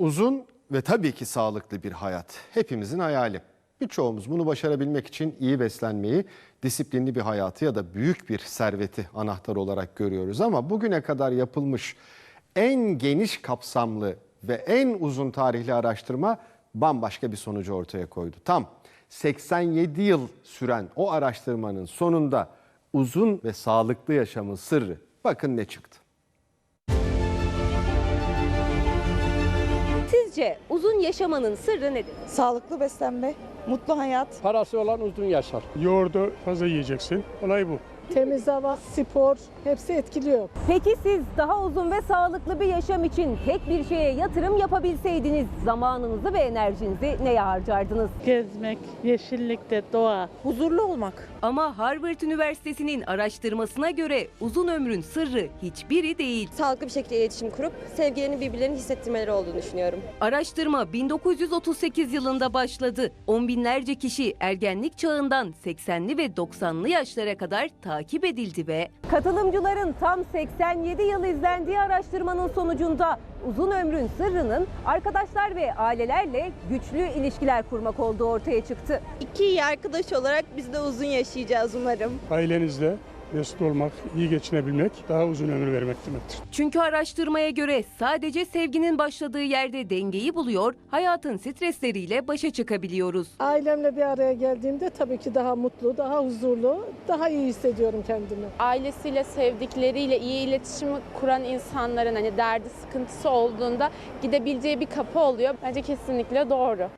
Uzun ve tabii ki sağlıklı bir hayat hepimizin hayali. Birçoğumuz bunu başarabilmek için iyi beslenmeyi, disiplinli bir hayatı ya da büyük bir serveti anahtar olarak görüyoruz. Ama bugüne kadar yapılmış en geniş kapsamlı ve en uzun tarihli araştırma bambaşka bir sonucu ortaya koydu. Tam 87 yıl süren o araştırmanın sonunda uzun ve sağlıklı yaşamın sırrı bakın ne çıktı. Sizce uzun yaşamanın sırrı nedir? Sağlıklı beslenme, mutlu hayat. Parası olan uzun yaşar. Yoğurdu fazla yiyeceksin. Olay bu. Temiz hava, spor hepsi etkiliyor. Peki siz daha uzun ve sağlıklı bir yaşam için tek bir şeye yatırım yapabilseydiniz zamanınızı ve enerjinizi neye harcardınız? Gezmek, yeşillikte, doğa. Huzurlu olmak. Ama Harvard Üniversitesi'nin araştırmasına göre uzun ömrün sırrı hiçbiri değil. sağlıklı bir şekilde iletişim kurup sevgilerini birbirlerine hissettirmeleri olduğunu düşünüyorum. Araştırma 1938 yılında başladı. On binlerce kişi ergenlik çağından 80'li ve 90'lı yaşlara kadar takip edildi ve katılımcıların tam 87 yıl izlendiği araştırmanın sonucunda uzun ömrün sırrının arkadaşlar ve ailelerle güçlü ilişkiler kurmak olduğu ortaya çıktı. İki iyi arkadaş olarak biz de uzun yaşayacağız umarım. Ailenizle mesut olmak, iyi geçinebilmek, daha uzun ömür vermek demektir. Çünkü araştırmaya göre sadece sevginin başladığı yerde dengeyi buluyor, hayatın stresleriyle başa çıkabiliyoruz. Ailemle bir araya geldiğimde tabii ki daha mutlu, daha huzurlu, daha iyi hissediyorum kendimi. ailesiyle, sevdikleriyle iyi iletişim kuran insanların hani derdi, sıkıntısı olduğunda gidebileceği bir kapı oluyor. Bence kesinlikle doğru.